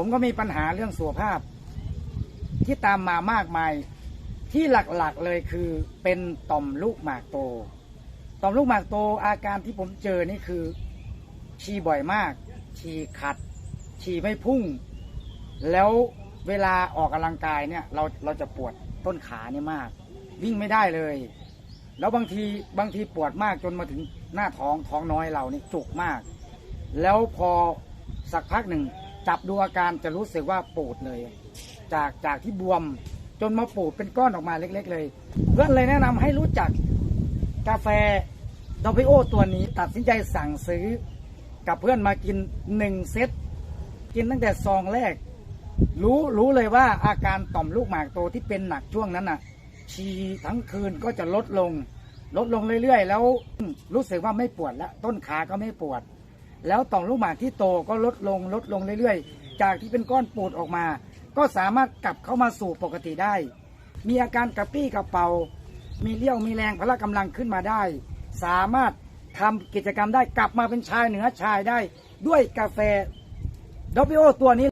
ผมก็มีปัญหาเรื่องสุขภาพ ที่ตามมามากมาย ที่หลักๆเลยคือเป็นต่อมลูกหมากโต ต่อมลูกหมากโตอาการที่ผมเจอนี่คือฉี่บ่อยมาก ฉี่ขัด ฉี่ไม่พุ่ง แล้วเวลาออกกำลังกายเนี่ย เราเราจะปวดต้นขาเนี่ยมาก วิ่งไม่ได้เลย แล้วบางทีบางทีปวดมากจนมาถึงหน้าท้องท้องน้อยเรานี่จุกมาก แล้วพอสักพักหนึ่ง จับดูอาการจะรู้สึกว่าปูดเลย จากจากที่บวมจนมาปูดเป็นก้อนออกมาเล็ก ๆ เลย เพื่อนเลยแนะนำให้รู้จักกาแฟดอพิโอตัวนี้ตัดสินใจสั่งซื้อ กับเพื่อนมากินหนึ่งเซตกินตั้งแต่ซองแรก รู้รู้เลยว่าอาการต่อมลูกหมากโตที่เป็นหนักช่วงนั้นน่ะชีทั้งคืนก็จะลดลง ลดลงเรื่อยๆ แล้วรู้สึกว่าไม่ปวดแล้ว ต้นขาก็ไม่ปวด แล้วต่อมลูกหมากที่โตก็ลดลงลดลงเรื่อยๆ จากที่เป็นก้อนปูดออกมา ก็สามารถกลับเข้ามาสู่ปกติได้ มีอาการกระปี้กระเป๋า มีเลี้ยวมีแรงพละกำลังขึ้นมาได้ สามารถทำกิจกรรมได้กลับมาเป็นชายเหนือชายได้ ด้วยกาแฟดอบิโอตัวนี้